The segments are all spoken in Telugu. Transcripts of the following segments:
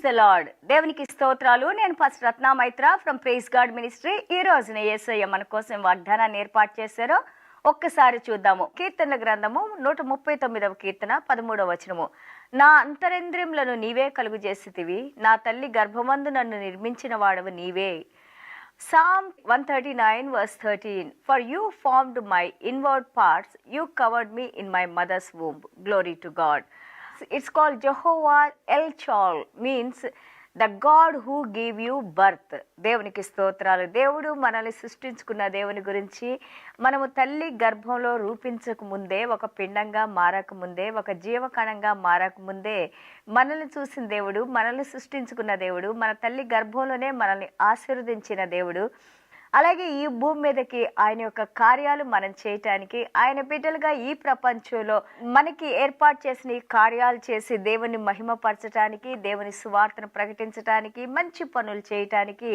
ప్రైజ్ ద లార్డ్ దేవునికి స్తోత్రాలు. నేను first Ratna Maitra from Praise God Ministry ఈ రోజున యేసయ్య మన కోసం వాగ్దానాన్ని ఏర్పాటు చేశారో. ఒక్కసారి చూద్దాము. కీర్తన గ్రంథము నూట ముప్పై తొమ్మిదవ కీర్తన పదమూడవ వచనము. నా అంతరేంద్రియములను నీవే కలుగు చేసితివి నా తల్లి గర్భమందు నన్ను నిర్మించిన వాడవు నీవే. Psalm one thirty nine verse thirteen for you formed my inward parts you covered me in my mother's womb glory to God it's call Jehovah El Chai means the God who give you birth దేవునికి స్తోత్రాలు. దేవుడు మనల్ని సృష్టించుకున్న దేవుని గురించి మనము తల్లి గర్భంలో రూపించక ముందే ఒక పిండంగా మారక ముందే ఒక జీవకణంగా మారకముందే మనల్ని చూసిన దేవుడు మనల్ని సృష్టించుకున్న దేవుడు మన తల్లి గర్భంలోనే మనల్ని ఆశీర్వదించిన దేవుడు అలాగే ఈ భూమి మీదకి ఆయన యొక్క కార్యాలు మనం చేయటానికి ఆయన బిడ్డలుగా ఈ ప్రపంచంలో మనకి ఏర్పాటు చేసిన ఈ కార్యాలు చేసి దేవుని మహిమపరచటానికి దేవుని సువార్తను ప్రకటించటానికి మంచి పనులు చేయటానికి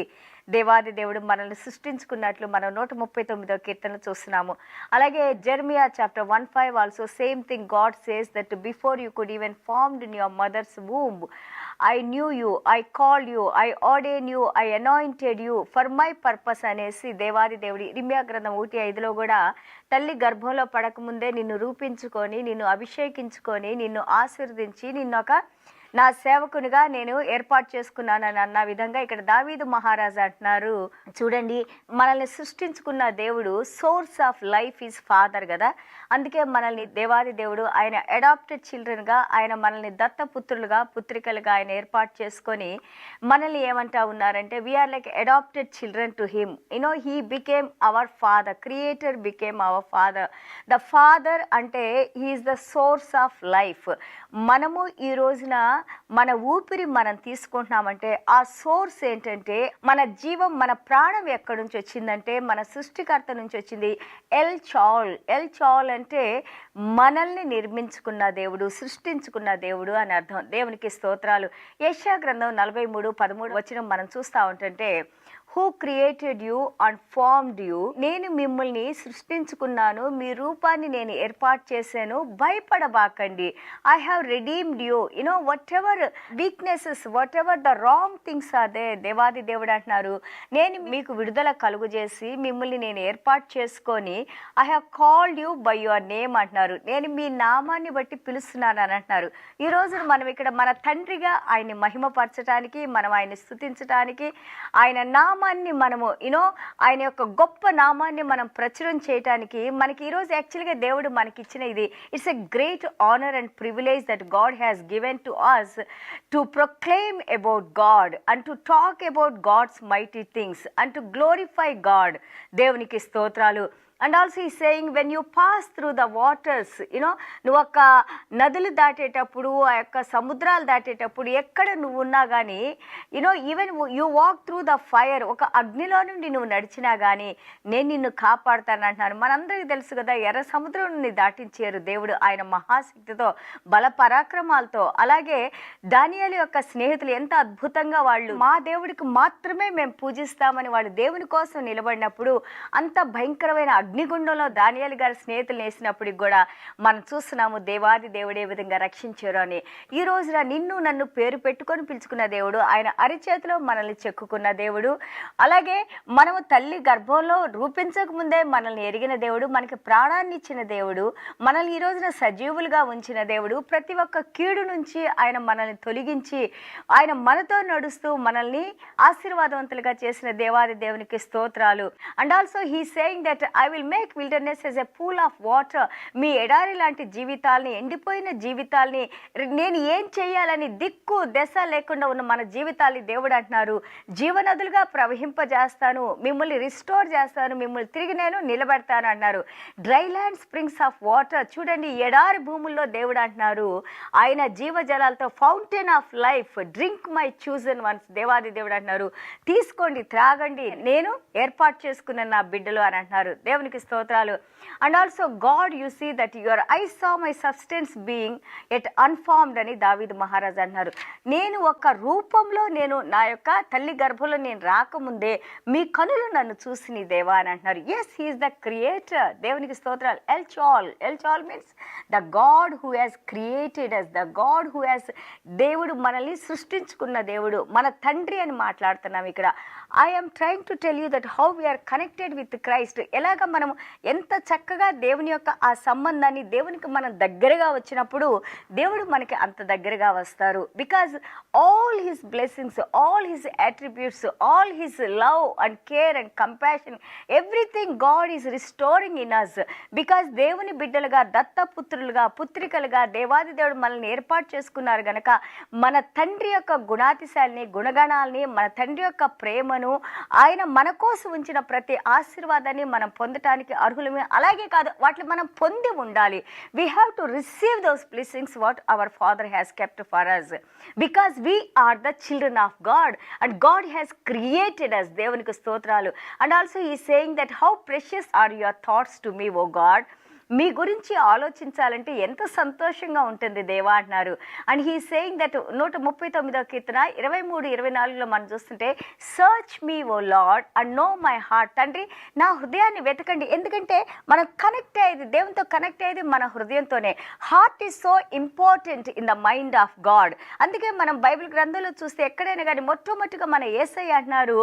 దేవాది దేవుడు మనల్ని సృష్టించుకున్నట్లు మనం నూట ముప్పై తొమ్మిదో కీర్తన చూస్తున్నాము. అలాగే Jeremiah chapter one five also same thing God says that before you could even formed in your mother's womb I knew you I call you I ordained you I anointed you for my purpose అనేసి దేవాది దేవుడి ఇర్మియా గ్రంథం ఒకటి ఐదులో కూడా తల్లి గర్భంలో పడకముందే నిన్ను రూపించుకొని నిన్ను అభిషేకించుకొని నిన్ను ఆశీర్వదించి నిన్ను ఒక నా సేవకునిగా నేను ఏర్పాటు చేసుకున్నానని అన్న విధంగా ఇక్కడ దావీదు మహారాజు అంటున్నారు. చూడండి మనల్ని సృష్టించుకున్న దేవుడు source of life is father కదా. అందుకే మనల్ని దేవాది దేవుడు ఆయన అడాప్టెడ్ చిల్డ్రన్గా ఆయన మనల్ని దత్తపుత్రులుగా పుత్రికలుగా ఆయన ఏర్పాటు చేసుకొని మనల్ని ఏమంటా ఉన్నారంటే we are like adopted children to him you know he became our father creator became our father the father అంటే he is the source of life మనము ఈ రోజున మన ఊపిరి మనం తీసుకుంటున్నామంటే ఆ సోర్స్ ఏంటంటే మన జీవం మన ప్రాణం ఎక్కడి నుంచి వచ్చిందంటే మన సృష్టికర్త నుంచి వచ్చింది ఎల్ చాల్. ఎల్ చాల్ అంటే మనల్ని నిర్మించుకున్న దేవుడు సృష్టించుకున్న దేవుడు అని అర్థం. దేవునికి స్తోత్రాలు. యశా గ్రంథం నలభై మూడు పదమూడు వచ్చిన మనం చూస్తూ ఉంటుంటే who created you and formed you నేను మిమ్మల్ని సృష్టించుకున్నాను. మీ రూపాన్ని నేను ఏర్పాటు చేశాను. భయపడబాకండి. I have redeemed you you know whatever weaknesses whatever the wrong things అదే దేవాది దేవుడు అంటున్నారు. నేను మీకు విడుదల కలుగు చేసి మిమ్మల్ని నేను ఏర్పాటు చేసుకొని I have called you by your name అంటున్నారు. నేను మీ నామాన్ని బట్టి పిలుస్తున్నాను అని అంటున్నారు. ఈ రోజు మనం ఇక్కడ మన తండ్రిగా ఆయన్ని మహిమపరచడానికి మనం ఆయన్ని స్థుతించడానికి ఆయన నామ నామాన్ని మనము యూనో ఆయన యొక్క గొప్ప నామాన్ని మనం ప్రచురం చేయడానికి మనకి ఈరోజు యాక్చువల్గా దేవుడు మనకి ఇచ్చిన ఇది. It's a great honour and privilege that God has given to us to proclaim about God and to talk about God's mighty things and to glorify God దేవునికి స్తోత్రాలు. And also he saying when you pass through the waters you know నువ్వు ఒక నదులు దాటేటప్పుడు ఆ యొక్క సముద్రాలు దాటేటప్పుడు ఎక్కడ నువ్వు ఉన్నా కానీ you know even you walk through the fire ఒక అగ్నిలో నుండి నువ్వు నడిచినా కానీ నేను నిన్ను కాపాడుతాను అంటున్నాను మనందరికీ తెలుసు కదా ఎర్ర సముద్రం నుండి దాటించారు దేవుడు ఆయన మహాశక్తితో బల పరాక్రమాలతో. అలాగే దానియాల యొక్క స్నేహితులు ఎంత అద్భుతంగా వాళ్ళు మా దేవుడికి మాత్రమే మేము పూజిస్తామని వాళ్ళు దేవుని కోసం నిలబడినప్పుడు అంత భయంకరమైన అగ్నిగుండంలో దానియాలు గారి స్నేహితులు వేసినప్పటికి కూడా మనం చూస్తున్నాము దేవాది దేవుడే విధంగా రక్షించారు అని. ఈ రోజున నిన్ను నన్ను పేరు పెట్టుకొని పిలుచుకున్న దేవుడు ఆయన అరిచేతిలో మనల్ని చెక్కుకున్న దేవుడు అలాగే మనము తల్లి గర్భంలో రూపించక ముందే మనల్ని ఎరిగిన దేవుడు మనకి ప్రాణాన్ని ఇచ్చిన దేవుడు మనల్ని ఈ రోజున సజీవులుగా ఉంచిన దేవుడు ప్రతి ఒక్క కీడు నుంచి ఆయన మనల్ని తొలగించి ఆయన మనతో నడుస్తూ మనల్ని ఆశీర్వాదవంతులుగా చేసిన దేవాది దేవునికి స్తోత్రాలు. And also he saying that I will make wilderness as a pool of water. మీ ఎడారి లాంటి జీవితాల్ని ఎండిపోయిన జీవితాల్ని నేను ఏం చేయాలని దిక్కు దశ లేకుండా ఉన్న మన జీవితాల్ని దేవుడు అంటున్నారు. జీవనదులుగా ప్రవహింపజేస్తాను మిమ్మల్ని రిస్టోర్ చేస్తాను మిమ్మల్ని తిరిగి నేను నిలబెడతాను అన్నారు dry land springs of water చూడండి ఎడారి భూముల్లో దేవుడు అంటున్నారు. ఆయన జీవజలాలతో fountain of life drink my chosen ones దేవాది దేవుడు అంటున్నారు. తీసుకోండి త్రాగండి నేను ఏర్పాటు చేసుకున్న నా బిడ్డలు అని అంటున్నారు. దేవుని దేవునికి స్తోత్రాలు. And also God you see that your I saw my substance being yet unformed అని దావీద్ మహారాజ్ అన్నారు. నేను ఒక రూపంలో నేను నా యొక్క తల్లి గర్భంలో నేను రాకముందే మీ కనులు నన్ను చూసిన దేవా అని అంటున్నారు. ఎస్ హీఈస్ ద క్రియేటర్ దేవునికి స్తోత్రాలు. El Chai El Chai means the God who has created us the God who has దేవుడు మనల్ని సృష్టించుకున్న దేవుడు మన తండ్రి అని మాట్లాడుతున్నాం ఇక్కడ. I'm trying to tell you that how we are connected with Christ ఎలాగ మనం ఎంత చక్కగా దేవుని యొక్క ఆ సంబంధాన్ని దేవునికి మనం దగ్గరగా వచ్చినప్పుడు దేవుడు మనకి అంత దగ్గరగా వస్తారు. Because all his blessings all his attributes all his love and care and compassion everything God is restoring in us because దేవుని బిడ్డలుగా దత్తపుత్రులుగా పుత్రికలుగా దేవాది దేవుడు మనల్ని ఏర్పాటు చేసుకున్నారు గనక మన తండ్రి యొక్క గుణాతిశాలని గుణగణాలని మన తండ్రి యొక్క ప్రేమను ఆయన మన కోసం ఉంచిన ప్రతి ఆశీర్వాదాన్ని మనం పొందటానికి అర్హులమే? అలాగే కాదు వాటిని మనం పొంది ఉండాలి. We have to receive those blessings what our father has kept for us because we are the children of God and God has created us దేవునికి స్తోత్రాలు. And also he saying that how precious are your thoughts to me O God మీ గురించి ఆలోచించాలంటే ఎంత సంతోషంగా ఉంటుంది దేవా అంటున్నారు. అండ్ హీ సేయింగ్ దట్ నూట ముప్పై తొమ్మిదో కీర్తన ఇరవై మూడు ఇరవై నాలుగులో మనం చూస్తుంటే search me O Lord and know my heart తండ్రి నా హృదయాన్ని వెతకండి. ఎందుకంటే మనం కనెక్ట్ అయ్యేది దేవునితో కనెక్ట్ అయ్యేది మన హృదయంతోనే. Heart is so important in the mind of God అందుకే మనం బైబిల్ గ్రంథంలో చూస్తే ఎక్కడైనా కానీ మొట్టమొదటిగా మన ఏసై అంటున్నారు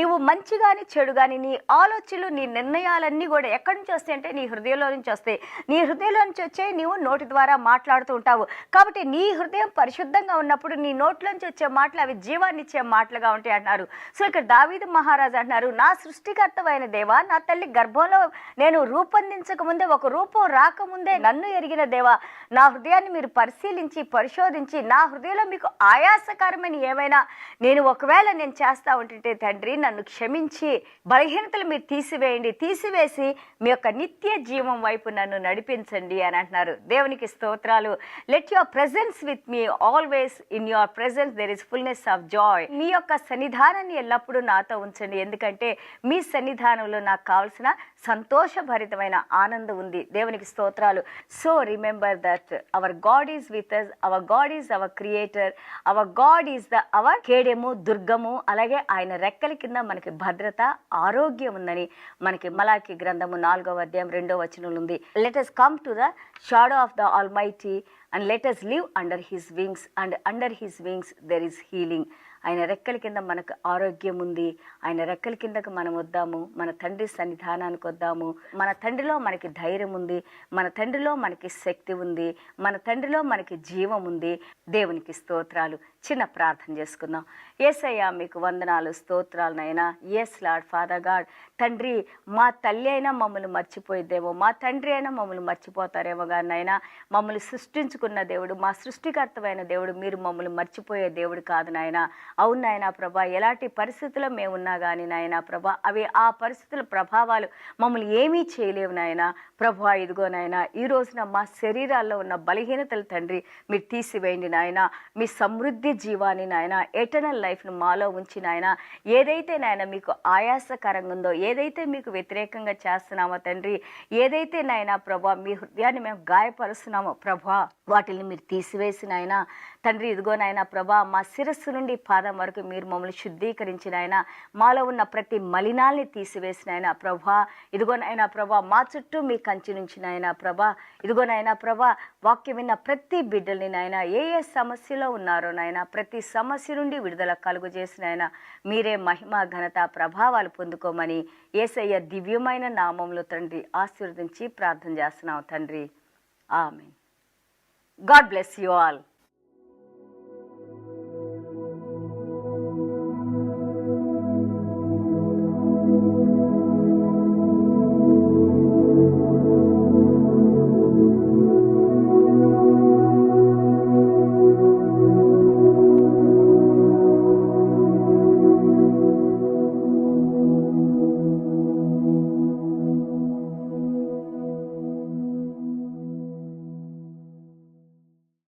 నువ్వు మంచి కానీ చెడు కానీ నీ ఆలోచనలు నీ నిర్ణయాలన్నీ కూడా ఎక్కడి నుంచి వస్తాయంటే నీ హృదయంలో నుంచి వస్తాయి. నీ హృదయంలో నుంచి వచ్చే నీవు నోటి ద్వారా మాట్లాడుతూ ఉంటావు. కాబట్టి నీ హృదయం పరిశుద్ధంగా ఉన్నప్పుడు నీ నోట్లోంచి వచ్చే మాటలు అవి జీవాన్ని ఇచ్చే మాటలుగా ఉంటాయి అంటున్నారు. సో ఇక్కడ దావీదు మహారాజు అంటున్నారు నా సృష్టికర్తమైన దేవా నా తల్లి గర్భంలో నేను రూపొందించక ముందే ఒక రూపం రాకముందే నన్ను ఎరిగిన దేవా నా హృదయాన్ని మీరు పరిశీలించి పరిశోధించి నా హృదయంలో మీకు ఆయాసకరమైన ఏమైనా నేను ఒకవేళ నేను చేస్తా ఉంటుంటే తండ్రి నన్ను క్షమించి బలహీనతలు మీరు తీసివేయండి. తీసివేసి మీ యొక్క నిత్య జీవం వైపు నన్ను నడిపించండి అని అంటున్నారు. దేవునికి స్తోత్రాలు. Let your presence with me always in your presence there is fullness of joy మీ యొక్క సన్నిధానాన్ని ఎల్లప్పుడూ నాతో ఉంచండి. ఎందుకంటే మీ సన్నిధానంలో నాకు కావాల్సిన సంతోషభరితమైన ఆనందం ఉంది. దేవునికి స్తోత్రాలు. So remember that our God is with us our God is our creator our God is the our కేడెము దుర్గము అలాగే ఆయన రెక్కల కింద మనకి భద్రత ఆరోగ్యం ఉందని మనకి మలాకి గ్రంథము నాలుగవ అధ్యాయం రెండో వచనంలో ఉంది. Let us come to the shadow of the almighty and let us live under his wings and under his wings there is healing ఆయన రెక్కల కింద మనకు ఆరోగ్యం ఉంది. ఆయన రెక్కల కిందకు మనం వద్దాము. మన తండ్రి సన్నిధానానికి వద్దాము. మన తండ్రిలో మనకి ధైర్యం ఉంది. మన తండ్రిలో మనకి శక్తి ఉంది. మన తండ్రిలో మనకి జీవం ఉంది. దేవునికి స్తోత్రాలు. చిన్న ప్రార్థన చేసుకుందాం. ఏసయ్యా మీకు వందనాలు స్తోత్రాలనైనా ఎస్ లాడ్ ఫాదర్ గాడ్ తండ్రి మా తల్లి అయినా మమ్మల్ని మర్చిపోయిద్దేమో. మా తండ్రి అయినా మమ్మల్ని మర్చిపోతారేమో కానీ నైనా మమ్మల్ని సృష్టించుకున్న దేవుడు మా సృష్టికర్తమైన దేవుడు మీరు మమ్మల్ని మర్చిపోయే దేవుడు కాదు నాయన. అవును నాయనా ప్రభా ఎలాంటి పరిస్థితుల్లో మేము ఉన్నా కానీ నాయనా ప్రభా అవి ఆ పరిస్థితుల ప్రభావాలు మమ్మల్ని ఏమీ చేయలేవు నాయనా. ప్రభా ఇదిగో నాయనా ఈ రోజున మా శరీరాల్లో ఉన్న బలహీనతలు తండ్రి మీరు తీసివేయండి నాయన. మీ సమృద్ధి జీవాన్ని నాయన ఎటర్నల్ లైఫ్ను మాలో ఉంచి నాయన ఏదైతే నాయన మీకు ఆయాసకరంగా ఉందో ఏదైతే మీకు వ్యతిరేకంగా చేస్తున్నామో తండ్రి ఏదైతే నాయన ప్రభా మీ హృదయాన్ని మేము గాయపరుస్తున్నామో ప్రభా వాటిని మీరు తీసివేసి నాయన తండ్రి ఇదిగో నాయన ప్రభా మా శిరస్సు నుండి పాదం వరకు మీరు మమ్మల్ని శుద్ధీకరించిన ఆయన మాలో ఉన్న ప్రతి మలినాల్ని తీసివేసిన ఆయన ప్రభా ఇదిగో నాయన ప్రభా మా చుట్టూ మీ కంచి నుంచి నాయన ప్రభా ఇదిగో నాయన ప్రభా వాక్యం విన్న ప్రతి బిడ్డల్ని నాయన ఏ ఏ సమస్యలో ఉన్నారో నాయన ప్రతి సమస్య నుండి విడుదల కలుగు చేసిన ఆయన. మీరే మహిమ ఘనత ప్రభావాలు పొందుకోమని ఏసయ్య దివ్యమైన నామంలో తండ్రి ఆశీర్వదించి ప్రార్థన చేస్తున్నాం తండ్రి. ఆమె గాడ్ బ్లెస్ యు ఆల్.